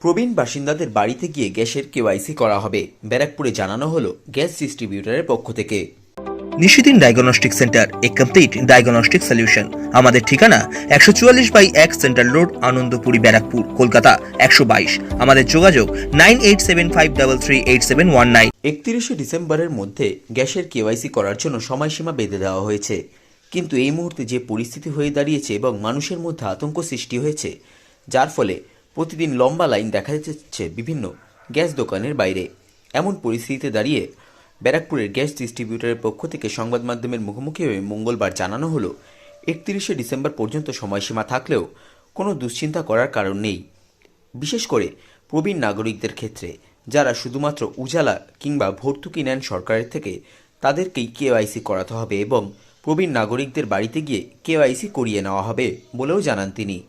প্রবীণ বাসিন্দাদের বাড়িতে গিয়ে গ্যাসের কেওয়াইসি করা হবে। ব্যারাকপুরে জানানো হলো গ্যাস ডিস্ট্রিবিউটরের পক্ষ থেকে। নিশিদিন ডায়াগনস্টিক সেন্টার এ কমপ্লিট ডায়াগনস্টিক সলিউশন। আমাদের ঠিকানা একশো চুয়াল্লিশ বাই এক সেন্ট্রাল রোড আনন্দপুরি ব্যারাকপুর কলকাতা একশো বাইশ। আমাদের যোগাযোগ nine eight seven five double three eight seven one nine. একত্রিশে ডিসেম্বরের মধ্যে গ্যাসের কেওয়াইসি করার জন্য সময়সীমা বেঁধে দেওয়া হয়েছে। কিন্তু এই মুহূর্তে যে পরিস্থিতি হয়ে দাঁড়িয়েছে এবং মানুষের মধ্যে আতঙ্ক সৃষ্টি হয়েছে, যার ফলে প্রতিদিন লম্বা লাইন দেখা যাচ্ছে বিভিন্ন গ্যাস দোকানের বাইরে। এমন পরিস্থিতিতে দাঁড়িয়ে ব্যারাকপুরের গ্যাস ডিস্ট্রিবিউটরের পক্ষ থেকে সংবাদ মাধ্যমের মুখোমুখি হয়ে মঙ্গলবার জানানো হলো, একত্রিশে ডিসেম্বর পর্যন্ত সময়সীমা থাকলেও কোনো দুশ্চিন্তা করার কারণ নেই। বিশেষ করে প্রবীণ নাগরিকদের ক্ষেত্রে, যারা শুধুমাত্র উজালা কিংবা ভর্তুকি নেন সরকারের থেকে, তাদেরকেই কেওয়াইসি করাতে হবে এবং প্রবীণ নাগরিকদের বাড়িতে গিয়ে কেওয়াইসি করিয়ে নেওয়া হবে বলেও জানান তিনি।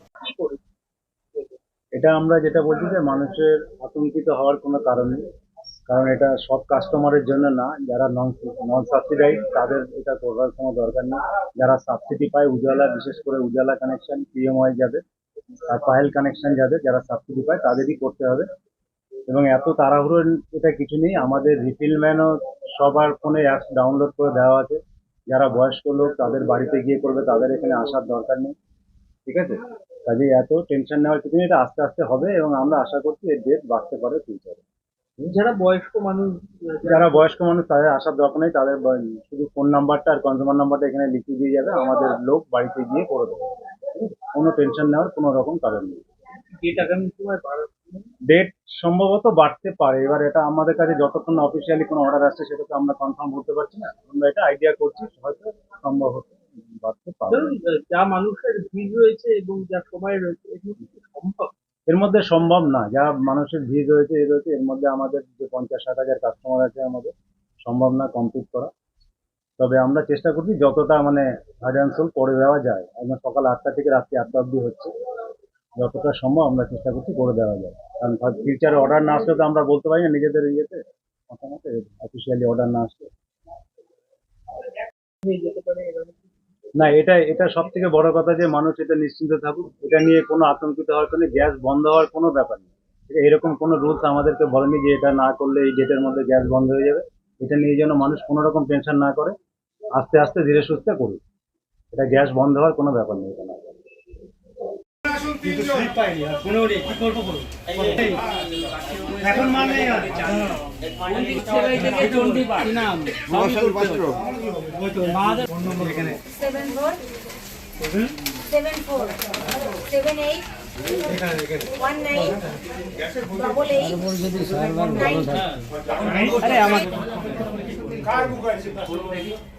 এটা আমরা যেটা বলছি যে মানুষের আতঙ্কিত হওয়ার কোনো কারণ নেই। কারণ এটা সব কাস্টমারের জন্য না, যারা নন নন সাবসিডাইজ তাদের এটা করার কোনো দরকার নেই। যারা সাবসিডি পায়, উজালা, বিশেষ করে উজালা কানেকশন পিএমওয়াই যাদের, আর পায়েল কানেকশন যাদের, যারা সাবসিডি পায়, তাদেরই করতে হবে। এবং এত তাড়াহুড়ো এটা কিছু নেই। আমাদের রিফিলম্যানও সবার ফোনে অ্যাপস ডাউনলোড করে দেওয়া আছে। যারা বয়স্ক লোক তাদের বাড়িতে গিয়ে করবে তাদের এখানে আসার দরকার নেই। ঠিক আছে? কাজে এত টেনশন নেওয়ার কিছু এটা আস্তে আস্তে হবে এবং আমরা আশা করছি এর ডেট বাড়তে পারে ফিউচারে যারা বয়স্ক মানুষ যারা বয়স্ক মানুষ তাদের আসার দরকার নেই তাদের শুধু ফোন নাম্বারটা আর কনজিউমার নাম্বারটা এখানে লিখে দিয়ে যাবে আমাদের লোক বাড়িতে গিয়ে করে দেবে। কোনো টেনশন নেওয়ার কোনো রকম কারণ নেই। ডেট আগামী সময় ডেট সম্ভবত বাড়তে পারে। এবার এটা আমাদের কাছে যতক্ষণ না অফিসিয়ালি কোনো অর্ডার আসছে সেটা তো আমরা কনফার্ম করতে পারছি না। আমরা এটা আইডিয়া করছি হয়তো সম্ভব বাড়তে পারে। যা মানুষের ভিড় রয়েছে এবং যা সময় রয়েছে সম্ভব? এর মধ্যে সম্ভব না। যা মানুষের ভিড় রয়েছে এ রয়েছে এর মধ্যে আমাদের যে পঞ্চাশ ষাট হাজার কাস্টমার আছে আমাদের সম্ভব না কমপ্লিট করা। তবে আমরা চেষ্টা করছি যতটা মানে হাজারসোল করে দেওয়া যায়। একদম সকাল আটটা থেকে রাত্রি আটটা অবধি হচ্ছে। যতটা সম্ভব আমরা চেষ্টা করছি করে দেওয়া যায়। কারণ ফিউচারে অর্ডার না আসলে তো আমরা বলতে পারি না নিজেদের ইয়েতে। মতামতে অফিসিয়ালি অর্ডার না আসলে। না, এটা এটা সব থেকে বড় কথা যে মানুষ এটা নিশ্চিন্ত থাকুক। এটা নিয়ে কোনো আতঙ্কিত হওয়ার কোনো গ্যাস বন্ধ হওয়ার কোনো ব্যাপার নেই। এরকম কোনো রুলস আমাদেরকে বলেনি যে এটা না করলে এই ডেটের মধ্যে গ্যাস বন্ধ হয়ে যাবে। এটা নিয়ে যেন মানুষ কোনো রকম টেনশন না করে। আস্তে আস্তে ধীরে সুস্থে করুক। এটা গ্যাস বন্ধ হওয়ার কোনো ব্যাপার নেই এখানে four seven four seven eight one nine double eight nine five nine seven five nine seven